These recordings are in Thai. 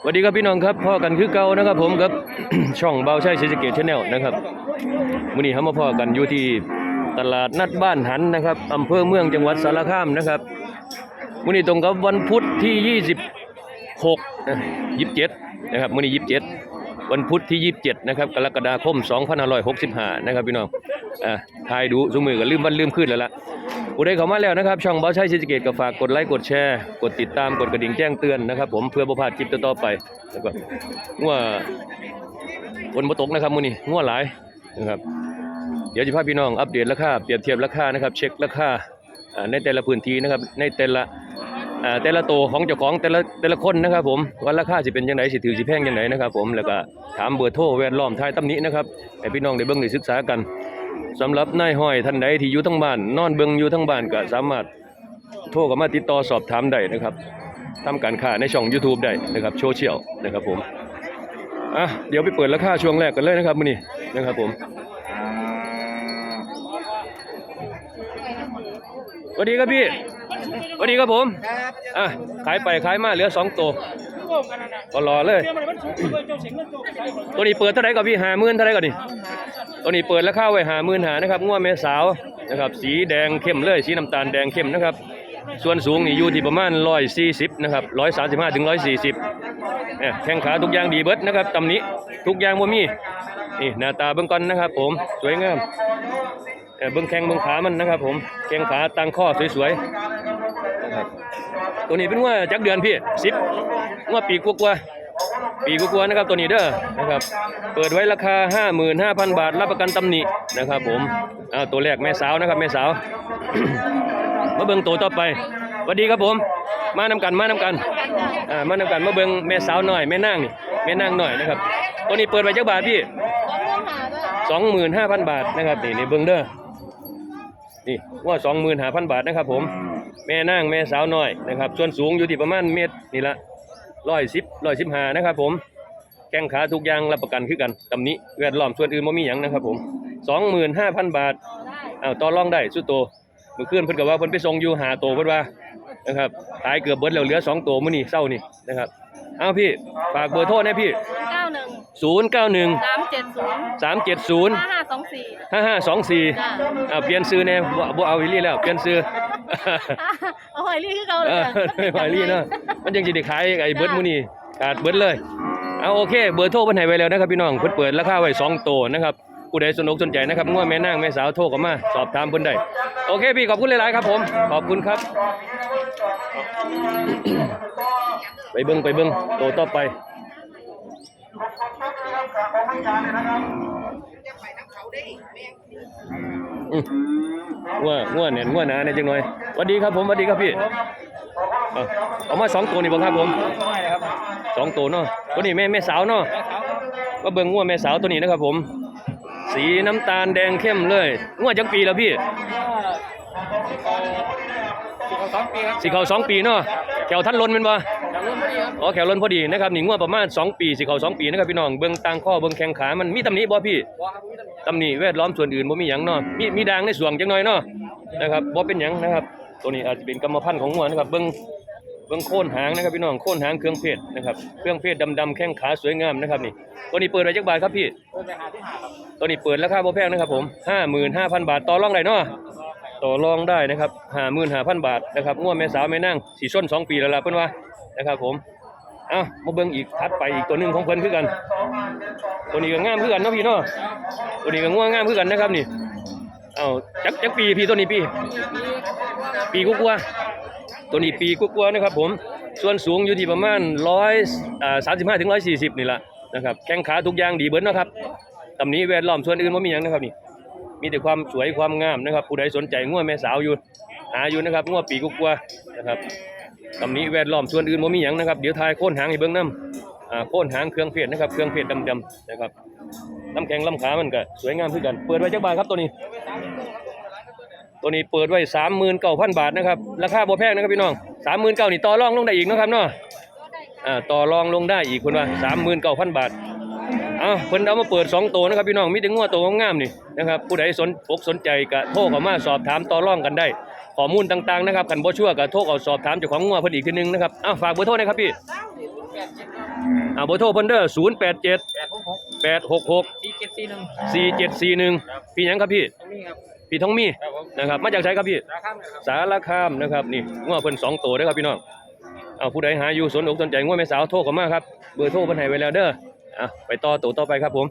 สวัสดีครับพี่น้องครับพ่อกันคือเก่านะครับผมครับ ช่องเบาใช่เศรษฐกิจชาแนลนะครับมื้อนี้เฮามาพ่อกันอยู่ที่ตลาดนัดบ้านหันนะครับอำเภอเมืองจังหวัดสารคามนะครับมื้อนี้ตรงกับวันพุธที่ 26นะ27นะครับมื้อนี้27 วันพุธที่ 27 นะครับกรกฎาคม 2565 นะครับพี่น้องอ่าทายดูซุมือก็ลืมวันลืมขึ้นแล้วล่ะผู้ใดเข้ามาแล้วนะครับ ช่องเบาใช้ชิสเกตก็ฝากกดไลค์กดแชร์ กดติดตามกดกระดิ่งแจ้งเตือนนะครับ ผมเพื่อบ่พลาดคลิปต่อๆไปแล้วก็งัวฝนบ่ตกนะครับมื้อนี้งัวหลายนะครับเดี๋ยวจะพาพี่น้องอัปเดตราคาเปรียบเทียบราคานะครับ เช็คราคาในแต่ละพื้นที่นะครับในแต่ละ แต่ละโตวของเจ้าของแต่ละแต่ละคนนะครับผมว่าราคาสิเป็นจังไดสิถือสิแพงจังไดนะครับผมแล้วก็ถามเบอร์โทรแวดล้อมท้ายตำหนินะครับให้พี่น้องได้เบิ่งได้ศึกษากันสำหรับนายห้อยท่านใดที่อยู่ทั้งบ้านนอนเบิงอยู่ทั้งบ้านก็สามารถโทรเข้ามาติดต่อสอบถามได้นะครับทำการค้าในช่อง YouTube ได้นะครับโซเชียลนะครับผมอะเดี๋ยวไปเปิดราคาช่วงแรกกันเลยนะครับมื้อนี้นะครับผมสวัสดีครับพี่ สวัสดีครับผมอะขายไปขายมาเหลือสองตัวก็รอเลย ตัวนี้เปิดเท่าไหร่ก่อนพี่หาหมื่นเท่าไหร่ก่อนนี่ตัวนี้เปิดราคาไว้หาหมื่นหานะครับง่วแม่สาวนะครับ สีแดงเข้มเลย สีน้ำตาลแดงเข้มนะครับ ส่วนสูงนี่อยู่ที่ประมาณ140นะครับ135ถึง140เนี่ยแข้งขาทุกอย่างดีเบิดนะครับตำนี้ทุกอย่างบ่มีนี่หน้าตาเบื้องก่อนนะครับ ผมสวยงามเอ่เบื้องแข้งเบื้องขามันนะครับ ผมแข้งขาตั้งข้อสวยๆ ครับตัวนี้เป็นว่าจักเดือนพี่10งวปีกว่าปีกว่านะครับตัวนี้เด้อนะครับ เปิดไว้ราคา 55,000 บาท รับประกันตำหนินะครับ ผมอ่าตัวแรกแม่สาวนะครับแม่สาวมาเบิ่งตัวต่อไปสวัสดีครับผม มานำกันมานำกันอ่ามานำกันมาเบิ่งแม่สาวหน่อยแม่นางนี่แม่นางหน่อยนะครับ ตัวนี้เปิดไว้จักบาทพี่25,000บาทนะครับนี่นี่เบิ่งเด้อนี่ว่า25,000บาทนะครับผม แม่นางแม่สาวน้อยนะครับ ส่วนสูงอยู่ที่ประมาณเมตรนี่ละร้อยสิบร้อยสิบห้านะครับ ผมแข้งขาทุกอย่างรับประกันคือกันตำนี้แวดล้อมส่วนอื่นบ่มีอย่างนะครับ ผมสองหมื่นห้าพันบาทอ้าวต่อรองได้สุดโตเมื่อคืนเพิ่นกับว่าเพิ่นไปส่งอยู่หาโตเพิ่นว่านะครับตายเกือบเบิดแล้วเหลือสองโตมื้อนี้เศร้านี่นะครับ เอาพี่ฝากเบอร์โทรนะพี่ เก้าหนึ่ง091 สามเจ็ดศูนย์370ห้าห้าสองสี่5524จ้ะอ่าเปลี่ยนซื้อแน่บ่บ่เอาอีหลีแล้วเปลี่ยนซื้อเอาหอยลี่คือเขาเอเลยอหอยลี่เนาะมันยังสิได้ขายไอ้เบิดมื้อนี้ขาดเบิดเลยเอาโอเค เบอร์โทรเพิ่นให้ไว้แล้วนะครับพี่น้องเพิ่นเปิดราคาไว้2โตวนะครับ ผู้ใดสนอกสนใจนะครับงัวแม่นางแม่สาวโทรเข้ามา สอบถามเพิ่นได้โอเคพี่ขอบคุณหลายๆครับผมขอบคุณครับ ไปเบิ่งไปเบิ่งโตต่อไปงัวงัวเนี่ยงัวหนาเนี่ยจังหน่อยสวัสดีครับผมสวัสดีครับพี่เอาเอามาสองตัวนี่บ่ครับผมสองตัวเนาะตัวนี้แม่แม่สาวเนาะก็เบิ่งงัวแม่สาวตัวนี้นะครับผม สีน้ำตาลแดงเข้มเลยงัวจักปีแล้วพี่สิบสองปีครับสีเขาสองปีเนาะแขวท่านล้นแมันบ่จากรุ่นพอดีครับอ๋อแขวล้นพอดีนะครับนี่งัวประมาณสองปีสีเขาสองปีนะครับพี่น้องเบิ่งตางข้อเบิ่งแข้งขามันมีตำหนิบ่พี่ว่าครับพี่ตำหนิตำหนิแวดล้อมส่วนอื่นบ่มีหยังเนาะมีมีด่างในสวงจังหน่อยเนาะนะครับบ่เป็นหยังนะครับ ตัวนี้อาจจะเป็นกรรมพันธุ์ของงัวนะครับเบิ่ง เบิ่งโคนหางนะครับพี่น้องโคนหางเครื่องเพชรนะครับเครื่องเพชรดำๆแข้งขาสวยงามนะครับนี่ตัวนี้เปิดไว้จักบาทครับพี่เพิ่มไปหาที่หาครับตัวนี้เปิดราคาบ่แพงนะครับผม55,000บาทต่อรองได้เนาะต่อรองได้นะครับ55,000บาทนะครับง่วแม่สาวแม่นางสีส้น2ปีแล้วล่ะเพิ่นว่านะครับผมเอ้ามาเบิ่งอีกถัดไปอีกตัวหนึงของเพิ่นคือกัน ตัวนี้ก็งามคือกันเนาะพี่เนาะตัวนี้ก็ง่วงามคือกันนะครับนี่เอ้าจักจักปีพี่ตัวนี้ปีปีกว่าๆ ตัวนี้ปีกว่าๆนะครับผมส่วนสูงอยู่ที่ประมาณ100อ่า35ถึง140นี่แหละนะครับแข้งขาทุกอย่างดีเบิดเนาะครับตำนี้แวดล้อมส่วนอื่นว่ามีหยังนะครับนี่มีแต่ความสวยความงามนะครับ ผู้ใดสนใจงัวแม่สาวอยู่หาอยู่นะครับงัวปีกุกวัวนะครับตำนี้แวดล้อมส่วนอื่นว่ามีหยังนะครับเดี๋ยวทายโค่นหางให้เบิ่งน้ำโค่นหางเครื่องเพชรนะครับเครื่องเพชรดำๆนะครับน้ำแข็งลำขามันก็สวยงามคือกัน เปิดไว้จักบาทครับตัวนี้ ตัวนี้เปิดไว้สามหมื่นเก้าพันบาทนะครับ ราคาบ่แพงนะครับพี่น้องสามหมื่นเก้านี่ต่อรองลงได้อีกเนาะครับเนาะอ่าต่อรองลงได้อีกคนว่าสามหมื่นเก้าพันบาทเอาเพิ่นเอามาเปิดสองตัวนะครับพี่น้องมีแต่งัวตัวงามๆนี่นะครับผู้ใดสนอกสนใจก็โทรเข้ามาสอบถามต่อรองกันได้ข้อมูลต่างๆนะครับคันบ่ชัวร์ก็โทรเอาสอบถามเจ้าของงัวเพิ่นอีกทีนึงนะครับอ้าวฝากเบอร์โทรหนะครับพี่0แปดเจ็ดครับอ่าเบอร์โทรเพิ่นเด้อ087แปดหกหก866สี่เจ็ดสี่หนึ่ง4741พี่หยังครับพี่ตรงนี้ครับ พี่ทองมีครับผมนะครับ มาจากไสครับพี่ราคาเนี่ยครับสารคามนะครับนี่ง้อเพิ่นสองตัวเด้อครับพี่น้องเอาผู้ใดหาอยู่สนอกสนใจง้อแม่สาวโทรเข้ามาครับเบอร์โทรเพิ่นให้ไว้แล้วเด้ออะไปต่อตัวต่อไปครับผม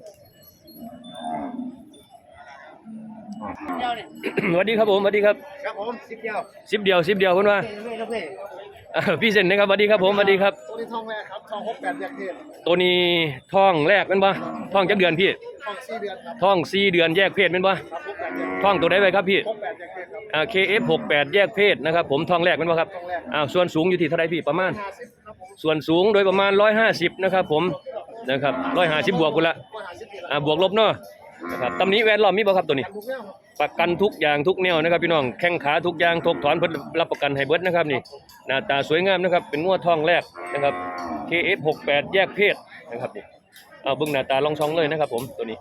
เดียวเนี่ยสวัสดีครับผมสวัสดีครับ ครับผมสิบเดียวสิบเดียวสิบเดียวเพิ่นว่า พี่อ่าพี่เซนนะครับสวัสดีครับผมสวัสดีครับ ตัวนี้ทองแรกครับทองหกแปดอยากเทศตัวนี้ทองแรกเป็นบ่ท้องจักเดือนพี่ทองสี่เดือนครับทองสี่เดือนแยกเพศเป็นบ่ครับหกแปดอยากท้องตัวใดไว้ครับพี่หกแปดอยากเทศครับอ่า KF68 แยกเพศนะครับผมทองแรกเป็นบ่ครับองแรกอ้าส่วนสูงอยู่ที่เท่าไรพี่ประมาณ ห้าสิบครับผมส่วนสูงโดยประมาณ 150 นะครับผมนะครับ150บวกพุ่นละร้อยห้าสิบเดือนอ่าบวกลบเนาะ นะครับตำหนี้แวดล้อมมีบ่ครับตัวนี้ทุกเรื่องครับประกันทุกอย่างทุกแนวนะครับพี่น้องแข้งขาทุกอย่างทกถอนเพิ่นรับประกันให้เบิดนะครับนี่หน้าตาสวยงามนะครับเป็นงวดทองแรกนะครับ KF68 แยกเพศนะครับนี่เอาเบิ่งหน้าตาลองช่องเลยนะครับ ผมตัวนี้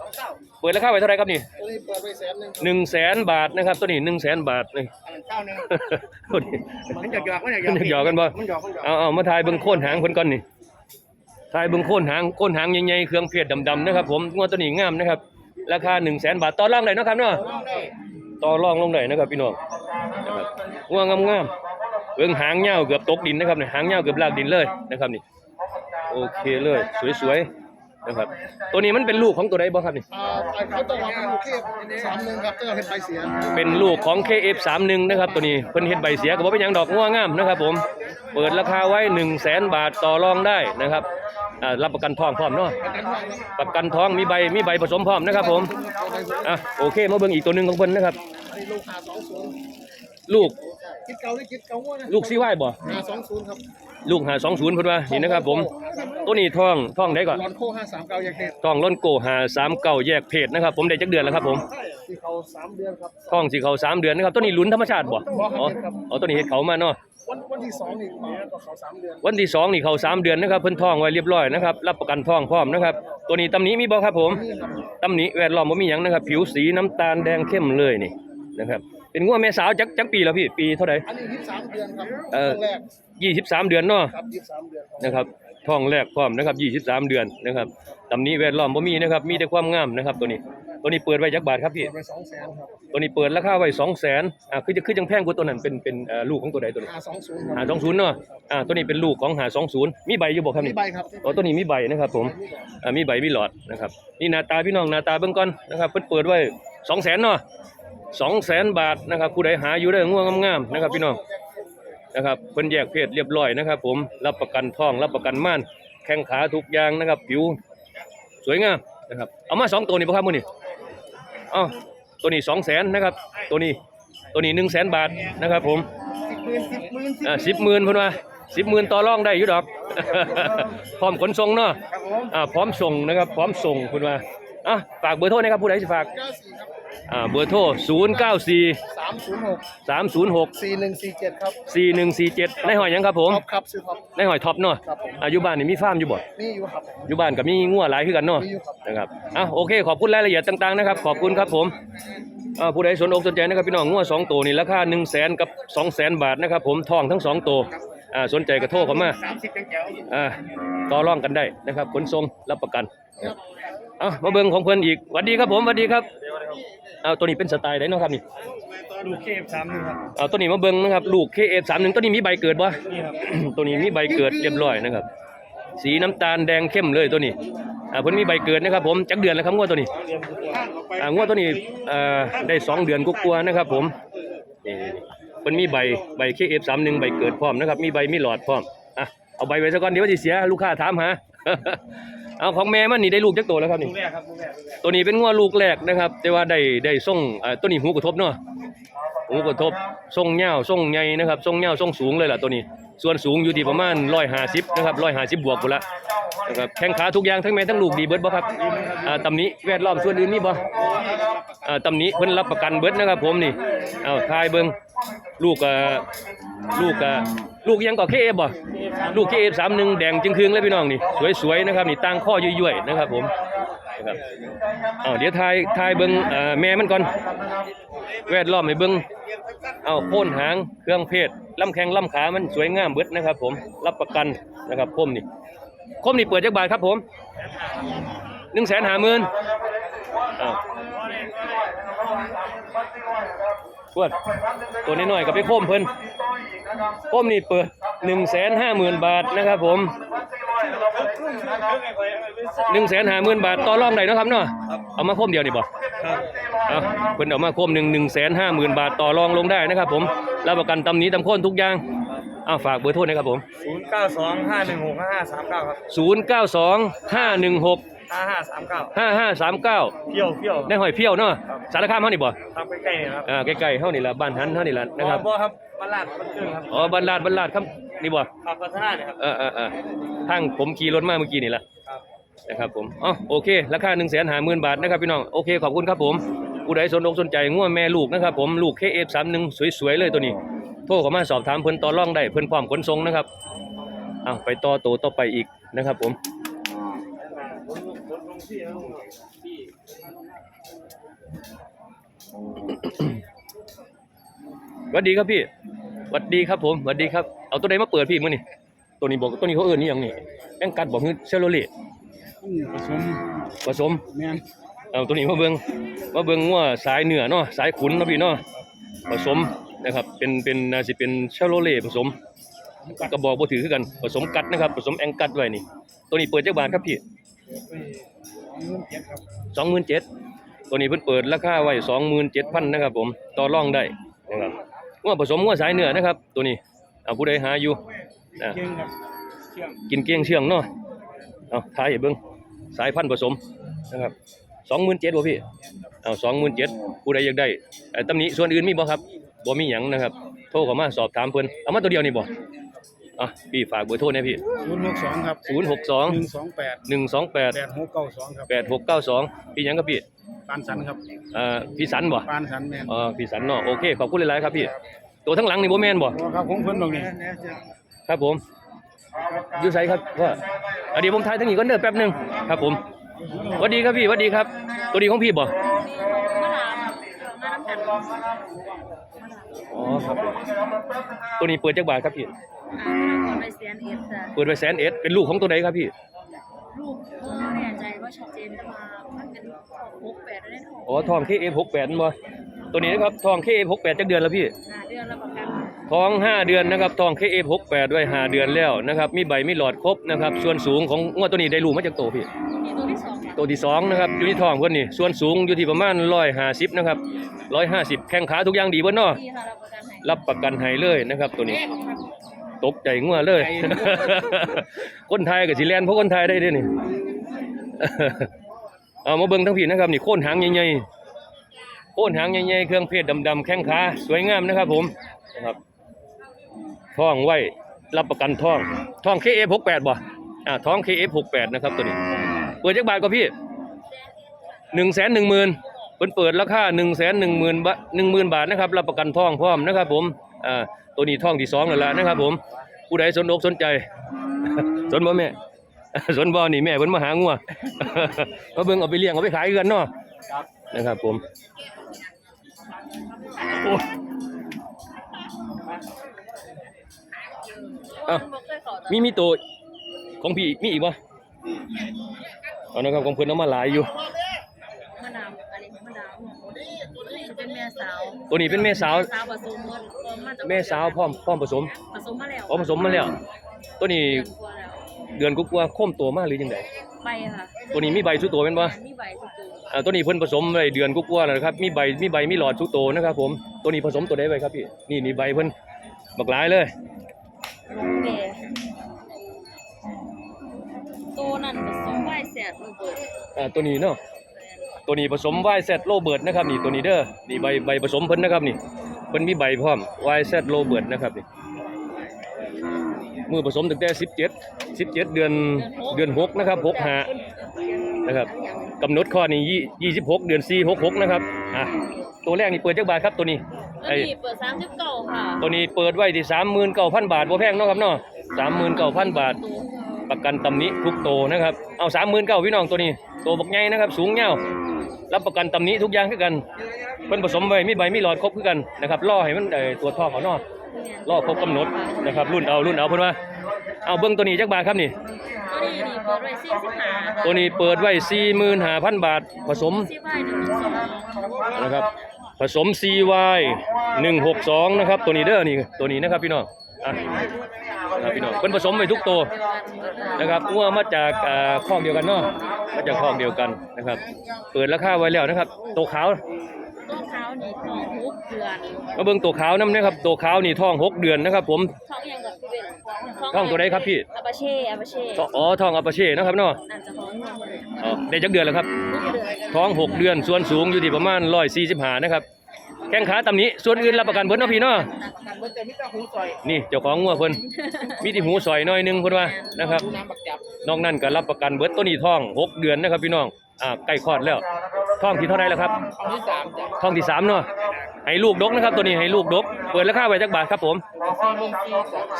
สองเก้าเปิดราคาไว้เท่าไหร่ครับนี่ตัวนี้เปิดไปแสนหนึ่งหนึ่งแสนบาทนะครับ ตัวนี้หนึ่งแสนบาทนี่อันนั้นเก้าหนึ่งตัวนี้มันหยอกหยอกมันหยอกมันหยอกกันบ่มันหยอกมันหยอกเอาเอามาทายเบิ่งโค่นหางเพิ่นก่อนนี่ ทายเบิ่งโค่นหางโค่นหางใหญ่ๆเครื่องเพชรดำๆนะครับผมงวดตัวนี้งามนะครับ ราคา1 0 0 0 0แบาทต่อรองได้เนาะครับเนาะต้องได้ต่อรองลงได้นะครับพี่น้องนะครับง่วงงามๆเบิ่งหางยาวเกือบตกดินนะครับเนี่ยหางยาวเกือบลากดินเลยนะครับนี่โอเคเลยสวยๆ นะครับตัวนี้มันเป็นลูกของตัวใดบ่ครับนี่อ่าไอ้เขาต้องเอาลูกเทพสามหนึ่งครับเจ้าเห็นใบเสียเป็นลูกของ KF31 นะครับตัวนี้เพิ่นเฮ็ดใบเสียก็บ่เป็นหยังดอกง่วงงามนะครับผมเปิดราคาไว้ 1 0 0 0 0แบาทต่อรองได้นะครับอ่ารับประกันทองพร้อมเนาะประกันทองครับประกันทองมีใบมีใบผสมพร้อมนะครับผมอะโอเคมาเบิ่งอีกตัวหนึงของเพิ่นนะครับอันนี้ลูก หาสองศูนย์ลูกคิดเก่าหรือคิดเก่าว่านะลูกซีไว้บ่หาสองศูนย์ครับลูกหาสองศูนย์เพิ่นว่านี่นะครับ ผมตัวนี้ท้องท้องได้ก่อนรอนโคห้าสามเก้าอยากเทศท้องล้นโกหาสามเก้าแยกเพศนะครับ ผมได้จักเดือนแล้วครับ ผมที่เขาสามเดือนครับท้องสีเขาสามเดือนนะครับตัวนี้ลุ้นธรรมชาติบ่บ่ครับอ๋อครับอ๋อตัวนี้เฮ็ดเขามาเนาะวันวันที่สองนี่มาก็เขาสามเดือนวันที่สองนี่เขาสามเดือนนะครับเพิ่นท้องไว้เรียบร้อยนะครับรับประกันท้องพร้อมนะครับ ตัวนี้ตำหนี้มีบ่ครับผมนี่ครับตำหนี้แวดล้อมบ่มีหยังนะครับ ผิวสีน้ำตาลแดงเข้มเลยนี่นะครับ เป็นงัวแม่สาวจักจักปีแล้วพี่ ปีเท่าไหร่อันนี้ยี่สามเดือนครับเอ่อช่วงแรก23เดือนเนาะครับยี่สามเดือนครับนะครับท้องแรกพร้อมนะครับ23เดือนนะครับตำหนี้แวดล้อมบ่มีนะครับมีแต่ความงามนะครับ ตัวนี้ ตัวนี้เปิดไว้จักบาทครับพี่ เปิดไปสองแสนครับตัวนี้เปิดราคาไว้200,000อ่าคือจะคือจังแพงกว่าตัวนั้นเป็นเป็นเอ่อลูกของตัวใดตัวนี้หาสองศูนย์คหารับ20เนาะอ่าตัวนี้เป็นลูกของหา20มีใบอยู่บ่ครับมีนี่ใบครับอ๋อตัวนี้มีใบนะครับผมอ่ามีใบมีหลอดนะครับนี่หน้าตาพี่น้องหน้าตาเบิ่งก่อนนะครับเพิ่นเปิดไว้200,000เนาะ 200,000บาทนะครับผู้ใดหาอยู่ได้ง่วงงามๆนะครับพี่น้องนะครับเพิ่นแยกเพศเรียบร้อยนะครับ ผมรับประกันทองรับประกันม่านแข้งขาทุกอย่างนะครับ ผิวสวยงามนะครับเอามาสองตัวนี่บ่ครับมื้อนี้อ๋อตัวนี้200,000นะครับ ตัวนี้ตัวนี้100,000บาทนะครับ ผมสิบหมื่นสิบหมื่นสิบอ่า10,000เพิ่นว่า10,000ต่อรองได้อยู่ดอก พร้อมขนส่งเนาะครับผมอ่าพร้อมส่งนะครับ พร้อมส่งคุณว่าอะฝากเบอร์โทรนะครับผู้ใดสิฝากเก้าสี่ครับ อ่าเบอร์โทร0 9 4 สามศูนย์หก3 0 6 สี่หนึ่งสี่เจ็ดครับ4 1 4 7ในหอยหยังครับผมท็อปครับซื้อท็อป ในหอยท็อปเนาะครับผม อายุบ้านนี่มีฟาร์มอยู่บ่นี่อยู่ครับ อยู่บ้านก็มีงัวหลายคือกันเนาะ มีอยู่ครับ นะครับอะโอเค ขอบคุณรายละเอียดต่างๆนะครับ ขอบคุณครับผมอ่าผู้ใดสนอกสนใจนะครับพี่น้องงัวสองตัวนี่ราคา1 0 0 0 0แสนกับ2 0 0 0 0 0บาทนะครับผมทองทั้งสองตัวอ่าสนใจก็โทรเข้ามาสามสิบแจ๋วอ่าต่อรองกันได้นะครับขนส่งรับประกัน เอามาเบิ่งของเพิ่นอีกหวัสดีครับผมหวัสดีครับเอาตัวนี้เป็นสไตล์ไหนเนาะครับนี่ลูกเคฟสามหนึ่งครับเอาตัวนี้มาเบิ่งนะครับลูก KF31 ตัวนี้มีใบเกิดบ่นี่ครับตัวนี้มีใบเกิดเรียบร้อยนะครับ สีน้ำตาลแดงเข้มเลยตัวนี้อ่าเพิ่นมีใบเกิดนะครับผมจักเดือนแล้วครับงวดตัวนี้เรียนข้างออกไปอ่างวดตัวนี้เอ่อได้สองเดือนกว่าๆนะครับผมนี่เพิ่นมีใบใบ KF31 ใบเกิดพร้อมนะครับมีใบมีหลอดพร้อมอะเอาใบไว้ซะก่อนเดี๋ยวสิเสียลูกค้าถามหา เอาของแม่มันนี่ได้ลูกจักโตแล้วครับนี่ ลูกแรกครับลูกแรกลูกแรกตัวนี้เป็นงัวลูกแรกนะครับ แต่ว่าได้ได้ส่งอ่าตัวนี้หูกระทบเนาะหูกระทบทรงเงาวทรงใหญ่นะครับทรงเงาวทรงสูงเลยล่ะตัวนี้ ส่วนสูงอยู่ที่ประมาณ150นะครับ150บบวกพุ่นละนะครับแข้งขาทุกอย่างทั้งแม่ทั้งลูกดีเบิร์ดบ่ครับอ่าตำนี้แวดล้อมส่วนอื่นมีบ่อ่าตำนี้เพิ่นรับประกันเบิร์ดนะครับผมนี่เอาทายเบิ่งลูกอ่าลูกอ่าลูกยังก็ KF บ่ลูก KF31 แดงจึงครึงเลยพี่น้องนี่สวยๆนะครับนี่ตั้งข้อยุ่ยๆนะครับผม นะครับเอาเดี๋ยวทายทายเบิ้งแม่มันก่อน แวดล้อมให้เบิ้งเอาโค่นหางเครื่องเพศลำแข้งลำขามันสวยงามเบิดนะครับ ผมรับประกันนะครับคมนี่คมนี่เปิดจักบาทครับผมหนึ่งแสนห้าหมื่น อ้าวทวดตัวน้อยๆกับไปโคมเพิ่นโคมนี่เปิดหนึ่งแสนห้าหมื่นบาทนะครับผมหนึ่งแสนห้าหมื่นบาทต่อรองได้เนาะครับเนาะเอามาโคมเดียวนี่บ่เอาเพิ่นเอามาคมหนึ่งหนึ่งแสนห้าหมื่นบาทต่อรองลงได้นะครับ ผมรับประกันตำหนี้ตำโค้นทุกอย่างเอาฝากเบอร์โทรนะครับผมศูนย์เก้าสองห้าหนึ่งหกห้าห้าสามเก้าครับศูนย์เก้าสอง ห้าหนึ่งหกห้าห้าสามเก้าห้าห้าสามเก้าเที่ยวเที่ยวได้หอยเพี้ยวเนาะสารคามเฮานี่บ่ทำใกล้ๆเนี่ยครับอ่าใกล้ๆเฮานี่ล่ะบ้านหันเฮานี่ล่ะนะครับบ่ครับบ้านลาดบ้านเครื่องครับอ๋อบ้านลาดบ้านลาดครับนี่บ่ขับพัฒนาเนี่ยครับเออเออเออทางผมขี่รถมาเมื่อกี้นี่ล่ะครับนะครับผมอ๋อโอเคราคา1 5 0 0 0 0บาทนะครับพี่น้องโอเคขอบคุณครับผมผู้ใดสนอกสนใจง่วแม่ลูกนะครับผมลูก KF31 สวยๆเลยตัวนี้ โทรเข้ามาสอบถามเพิ่นต่อรองได้เพิ่นพร้อมขนส่งนะครับเอาไปต่อโตต่อไปอีกนะครับผม สวัสดีครับพี่สวัสดีครับผมสวัสดีครับ เอาตัวใดมาเปิดพี่มื้อนี่ตัวนี้บอกตัวนี้เขาเอิ้นนี่หยังนี่แป้งกัดบอกคือเชลโลเล่ผสมผสมแม่นเอาตัวนี้มาเบิ่งมาเบิ่งว่าสายเหนือเนาะสายขุนเนาะพี่เนาะผสมนะครับ เป็นเป็นน่าสิเป็นเชลโลเล่ผสมกระบอกบ่ถือคือกันผสมกัดนะครับผสมแองกัดไว้นี่ ตัวนี้เปิดจักบาทครับพี่ เงินเก็บครับสองหมื่นเจ็ดตัวนี้เพิ่นเปิดราคาไว้สองหมื่นเจ็ดพันนะครับ ผมต่อรองได้นะครับงัวผสมงัวสายเหนือนะครับ ตัวนี้เอาผู้ใดหาอยู่อะเก่งครับเชื่องกินเกี้ยงเชื่องเนาะเอาทายให้เบิ่งสายพันธุ์ผสมนะครับสองหมื่นเจ็ดบ่พี่เอาสองหมื่นเจ็ดผู้ใดอยากได้ไอ้ตำหนิส่วนอื่นมีบ่ครับบ่มีหยังนะครับ โทรเข้ามาสอบถามเพิ่นเอามาตัวเดียวนี่บ่ อะพี่ฝากเบอร์โทรหนะพี่ ศูนย์หกสองครับศูนย์หกสอง หนึ่งสองแปดหนึ่งสองแปดแปดหกเก้าสองครับแปดหกเก้าสองพี่หยังครับพี่ปานสันครับอ่าพี่สันบ่ปานสันแม่นอ๋อพี่สันเนาะโอเคขอบคุณหลายๆครับพี่ ตัวทั้งหลังนี่บ่แม่นบ่บ่ครับของเพิ่นตรงนี้ครับผมอยู่ไสครับว่าอะเดี๋ยวผมถ่ายทั้งนี้ก่อนเด้อแป๊บหนึงครับผมสวัสดีครับพี่สวัสดีครับ ตัวนี้ของพี่บ่มะนาวมาน้ำกันอ๋อครับผมตัวนี้เปิดจักบาทครับพี่ อ่าก่อนไปเซียนเอสจ้ะเปิดไว้แสนเอ็ดเป็นลูกของตัวไหนครับพี่ลูกเออแน่ใจว่าชัดเจนแต่ว่ามันเป็นหกแปดได้ทองอ๋อทอง KF68 บ่ตัวนี้นะครับทอง KF68 จักเดือนแล้วพี่หาเดือนละประกันท้อง5เดือนนะครับทอง KF68 ไว้5เดือนแล้วนะครับมีใบมีหลอดครบนะครับส่วนสูงของงวดตัวนี้ได้ลูกมาจากโตพี่ มีตัวที่สองค่ะตัวที่สองนะครับอยู่ที่ท้องเพิ่นนี่ส่วนสูงอยู่ที่ประมาณ150นะครับ150แข้งขาทุกอย่างดีเบิดเนาะที่ค่ะรับประกันให้รับประกันให้เลยนะครับตัวนี้ ตกใจงัวเลย คนไทยกับสิแลนเพราะคนไทยได้เด้วยนี่เอามาเบิ่งทั้งพี่นะครับนี่โค่นหางใหญ่ๆโค่นหางใหญ่ๆเครื่องเพชรดำๆแข้งขาสวยงามนะครับ ผมนะครับท้องไว้รับประกันท้องท้อง KF68 บ่อ่าท้อง KF68 นะครับตัวนี้เปิดจักบาทก็พี่หนึ่งแสนหนึ่งหมื่นเพิ่นเปิดราคาหนึ่งแสนหนึ่งหมื่นบาทหนึ่งหมื่นบาทนะครับรับประกันทองพร้อมนะครับผม อ่าตัวนี้ทองที่สองนั่นแหละนะครับ ผมผู้ใดสนอกสนใจ สนบ่แม่ สนบ่นี่แม่เพิ่นมาหางัวมาเบิ่งเอาไปเลี้ยงเอาไปขายกันเนาะนะครับผมโอ้อ้าวบ่เคยขอตัวมีมีตัวของพี่มีอีกบ่เอานะครับของเพิ่นเอามาหลายอยู่มะนาวอันนี้มะนาวนี่จะเป็นแม่สาวตัวนี้เป็นแม่สาวสาวผสมหมดพร้อ มมาจากแม่สาวพร้อมพร้อมผสมผสมมาแล้วอ๋อผสมมาแล้ว ตัวนี้เดือนกว่าแล้วเดือนกว่าๆโค้มตัวมาหรือจังไดไปค่ะตัวนี้มีใบสุดตัวแม่นบ่มีใบสุดตัวอ่าตัวนี้เพิ่นผสมไว้เดือนกว่าๆแล้วนะครับ มีใบมีใบมีหลอดสุดโตนะครับ ผม ตัวนี้ผสมตัวใดไว้ครับพี่ นี่นี่ใบเพิ่นบักหลายเลยเดตัวนั้นผสมไว้แสดโรเบิร์ตอ่าตัวนี้เนาะ ตัวนี้ผสมไวเซตโรเบิร์ตนะครับนี่ตัวนี้เด้อ นี่ใบใบผสมเพิ่นนะครับนี่เพิ่นมีใบพร้อมไวเซตโรเบิร์ตนะครับนี่มือผสมตั้งแต่17 17 เดือนเดือน 6 นะครับ65นะครับกำหนดข้อนี้ยี่26 เดือน 4 66 นะครับอะตัวแรกนี่เปิดจักบาทครับตัวนี้อันนี้เปิดสามสิบเก้าค่ะ ตัวนี้เปิดไว้ที่39,000 บาทบ่แพงเนาะครับเนาะ39,000 บาท ประกันตำหนิทุกโตนะครับ เอา 39,000พี่น้องตัวนี้ โตบักใหญ่นะครับ สูงยาว รับประกันตำหนิทุกอย่างคือกันเพิ่นผสมไว้มีใบมีหลอดครบคือกันนะครับรอให้มันเอ่อตรวจทองเขาเนาะรอบครบกำหนดนะครับรุ่นเอารุ่นเอาเพิ่นว่าเอาเบิ่งตัวนี้จักบาทครับนี่ก็ดีดีเปิดไว้สี่สิบห้าตัวนี้เปิดไว้45,000 บาท ผสมสี่ใบหนึ่งสองนะครับผสม CY 162นะครับตัวนี้เด้อนี่ตัวนี้นะครับพี่น้องอะนะ ครับพี่น้องเพิ่นผสมไว้ทุกตัวนะครับงัวมาจากอ่าคอกเดียวกันเนาะมาจากคอกเดียวกันนะครับ เปิดราคาไว้แล้วนะครับ ตัวขาวต้นเท้านี่ทองทุกเดือนมาเบิ่งตัวขาวนำนะครับตัวขาวนี่ท้องหกเดือนนะครับ ผมทองยังกับพี่เบนทองตัวใดครับพี่อาบาเช่อาบาเช่อ๋อท้องอัปเช่นะครับเนาะน่าจะท้องเงินเลยอ๋อได้จักเดือนแล้วครับทุกเดือนท้องหกเดือนส่วนสูงอยู่ที่ประมาณ145นะครับ แข้งขาตำหนี้ ส่วนอื่นรับประกันเพิ่นเนาะพี่เนาะกันเบิ้ลแต่มิตรหูซอยนี่เจ้าของงัวเพิ่นมีที่หูซอยหน่อยหนึงเพิ่นว่านะครับ ดูน้ำบักจับนอกนั้นก็รับประกันเบิดตัวนี้ท้องหกเดือนนะครับพี่น้องอ่าใกล้คลอดแล้วท้องที่เท่าไหร่แล้วครับอันที่สามจ้ะท้องที่สามเนาะให้ลูกดกนะครับ ตัวนี้ให้ลูกดก เปิดราคาไว้จักบาทครับผม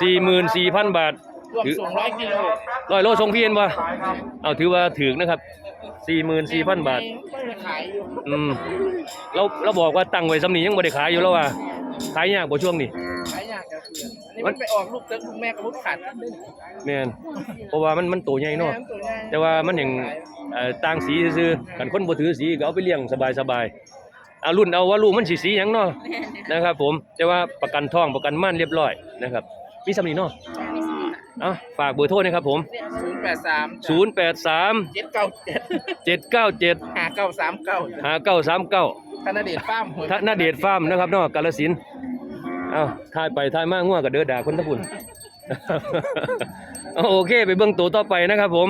สี่หมื่นสี่จ้ะ44,000 บาทรวมถือส่งร้อยกิโลร้อยโลส่งพี่เห็นบ่เอาถือว่าถึกนะครับ 44,000บาทไม่ได้ขายอยู่อืมเราเราบอกว่าตั้งไว้สำนี้ยังบ่ได้ขายอยู่แล้วว่าขายยากบ่ช่วงนี้ ขายยากจะเพื่อนอันนี้มันไปออกลูกเติ๊กลูกแม่กับลูกขาดกันด้วยแม่นเพราะว่ามันมันโตใหญ่เนาะ แม่ตัวใหญ่แต่ว่ามันยังเอ่อต่างสีซื่อๆกันคนบ่ถือสีก็เอาไปเลี้ยงสบายๆเอารุ่นเอาว่าลูกมันสิสีหยังเนาะนะครับ ผมแต่ว่าประกันท้องประกันม่านเรียบร้อยนะครับ มีสำนี้เนาะ มีสิบ เอาฝากเบอร์โทรนะครับผม ศูนย์แปดสาม083 เจ็ดเก้าเจ็ด797ห้าเก้าสามเก้า5939ธนเดชฟาร์มธนเดชฟาร์มนะครับเนาะกาฬสินธุ์เอาถ่ายไปถ่ายมาง่วงก็เด้อด่าคนทั้งพุ่นเอาโอเค ไปเบิ่งตัวต่อไปนะครับผม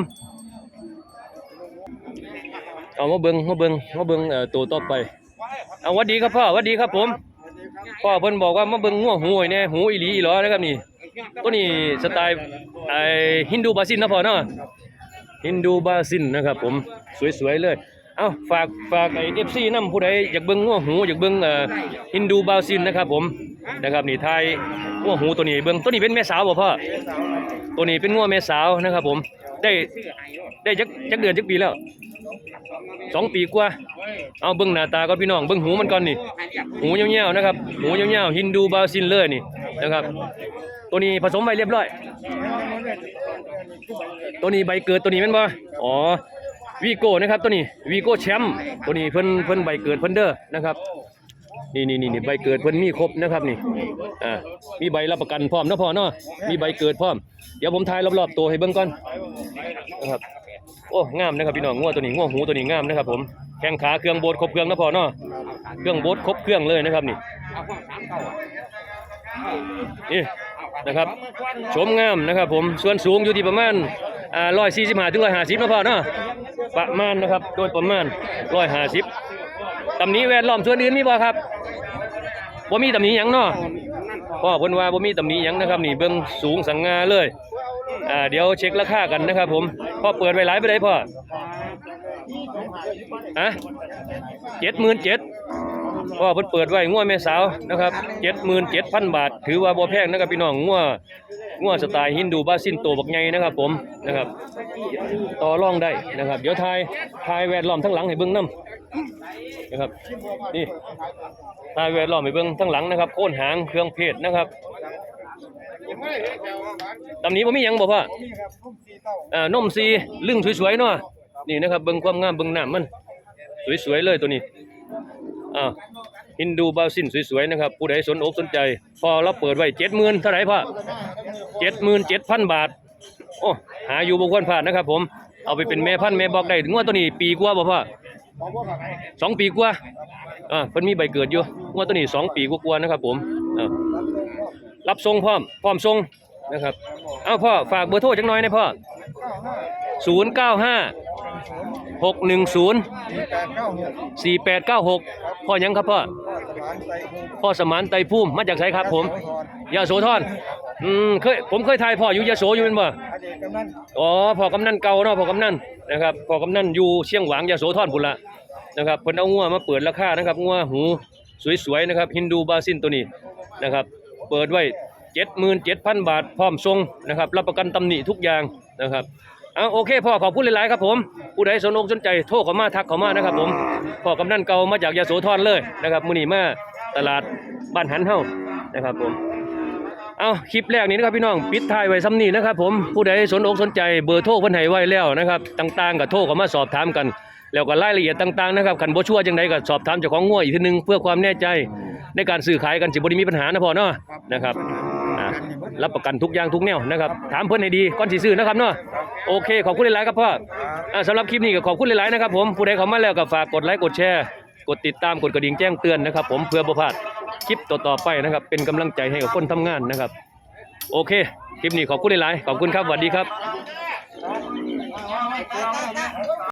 เอามาเบิ่งมาเบิ่งมาเบิ่งเอ่อตัวต่อไป เอาหวัดดีครับพ่อหวัดดีครับผม พ่อเพิ่นบอกว่ามาเบิ่งงัวหูไอ้แน่หูอีหลีอีหลอนะครับนี่ ตัวนี้สไตล์ไอ้ฮินดูบาซินนะพ่อเนาะฮินดูบาซินนะครับผมสวยๆเลยเอ้าฝากฝากไอ้ FC นำผู้ใดอยากเบิ่งงัวหูอยากเบิ่งเอ่อฮินดูบาซินนะครับผมนะครับนี่ไทยงัวหูตัวนี้เบิ่งตัวนี้เป็นแม่สาวบ่พ่อตัวนี้เป็นงัวแม่สาวนะครับผมได้ได้จักจักเดือนจักปีแล้วสองปีกว่า เอาเบิ่งหน้าตาก่อนพี่น้องเบิ่งหูมันก่อนนี่ หูเงี้ยวๆนะครับ หูเงี้ยวๆฮินดูบาซิลเลยนี่นะครับ ตัวนี้ผสมไว้เรียบร้อย ตัวนี้ใบเกิดตัวนี้แม่นบ่อ๋อวีโก้นะครับตัวนี้วีโก้แชมป์ตัวนี้เพิ่นเพิ่นใบเกิดเพิ่นเด้อนะครับนี่นี่นี่นี่ใบเกิดเพิ่นมีครบนะครับนี่อ่ามีใบรับประกันพร้อมนะพ่อเนาะมีใบเกิดพร้อม เดี๋ยวผมถ่ายรอบๆตัวให้เบิ่งก่อนนะครับโอ้งามนะครับพี่น้องงัวตัวนี้งัวหูตัวนี้งามนะครับ ผมแข้งขาเครื่องโบดครบเครื่องนะพ่อเนาะเครื่องโบดครบเครื่องเลยนะครับนี่นี่ นะครับชมงามนะครับผมส่วนสูงอยู่ที่ประมาณอ่าร้อยสี่สิบห้าถึงร้อยห้าสิบนะพ่อเนาะประมาณนะครับโดยประมาณร้อยห้าสิบตำนี้แวดล้อมส่วนอื่นมีบ่ครับบ่มีตำนี้ยังเนาะพ่อเพิ่นว่าบ่มีตำนี้ยังนะครับนี่เบิ่งสูงสังงาเลยอ่าเดี๋ยวเช็คราคากันนะครับผมพ่อเปิดไว้หลายไปได้พ่ออะเจ็ดหมื่นเจ็ด พ่อเพิ่นเปิดไว้งัวแม่สาวนะครับเจ็ดหมื่นเจ็ดพันบาท ถือว่าบ่แพงนะครับพี่น้องงัวงัวสไตล์ฮินดูบาซินโตบักใหญ่นะครับ ผมนะครับ ต่อรองได้นะครับ เดี๋ยวทายทายแวดล้อมทั้งหลังให้เบิ่งนํนะครับนี่ทายแวดล้อมให้เบิ่งทั้งหลังนะครับโค่นหางเครื่องเพศนะครับตำนี้บ่มียังบ่พ่ออ่านมซีลึงสวยๆเนาะนี่นะครับเบิ่งความงามเบิ่งหน้ำมัน สวยๆเลยตัวนี้ อ่าฮินดูบาซินสวยๆนะครับผู้ใดสนอกสนใจ พอเราเปิดไว้เจ็ดหมื่นเท่าไหร่พ่อเจ็ดหมื่นเจ็ดพันบาท โอ้หาอยู่บุคคลผ่านนะครับ ผมเอาไปเป็นแม่พันธุ์แม่บอกได้ถึงว่าตัวนี้ปีกว่าบ่พ่อสองปีกว่าอ่าเพิ่นมีใบเกิดอยู่งว่าตัวนี้สองปีกว่าๆนะครับ ผมอ่ารับทรงพร้อมพร้อมทรงนะครับ เอาพ่อฝากเบอร์โทรจังหน่อยนะพ่อศูนย์เก้าห้า หกหนึ่งศูนย์การเข้าหกสี่แปดเก้าหกพ่อหยังครับพ่อสมานใจหกพ่อสมานไตรภูมิมาจากไสครับผมยาโสธรอืมเคยผมเคยทายพ่ออยู่ยาโสอยู่เป็นบ่อดีตกำนันอ๋อพ่อกำนันเก่าเนาะพ่อกำนันนะครับพ่อกำนันอยู่เชียงหวางยาโสธรพุ่นละนะครับเพิ่นเอางัวมาเปิดราคานะครับงัวหูสวยๆนะครับฮินดูบาซินตัวนี้นะครับ เปิดไว้77,000บาทพร้อมทรงนะครับ รับประกันตำหนิทุกอย่างนะครับ เอาโอเคพ่อขอบคุณหลายๆครับผมผู้ใดสนอกสนใจโทรเข้ามาทักเข้ามานะครับผมพ่อกำนันเก่ามาจากยาโสธรเลยนะครับมือนีมาตลาดบ้านหันเฮานะครับผมเอาคลิปแรกนี้นะครับพี่น้องปิดท้ายไว้ซ้ำนี้นะครับผมผู้ใดสนอกสนใจเบอร์โทรเพิ่นให้ไว้แล้วนะครับต่างๆก็โทรเข้ามาสอบถามกัน แล้วก็รายละเอียดต่างๆนะครับคันบ่ชัวร์จังไดก็สอบถามเจ้าของงัวอีกทีนึงเพื่อความแน่ใจในการซื้อขายกันสิบ่ได้มีปัญหานะพ่อเนาะนะครับ รับประกันทุกอย่างทุกแนวนะครับ ถามเพิ่อนให้ดีก่อนสิซื้อนะครับเนาะโอเค ขอบคุณหลายๆครับพ่ออ่าสำหรับคลิปนี้ก็ขอบคุณหลายๆนะครับผมผู้ใดเข้ามาแล้วก็ฝากกดไลค์กดแชร์ กดติดตามกดกระดิ่งแจ้งเตือนนะครับ ผมเพื่อบ่พลาดคลิปต่อๆไปนะครับ เป็นกำลังใจให้กับคนทำงานนะครับ โอเค คลิปนี้ขอบคุณหลายๆขอบคุณครับสวัสดีครับ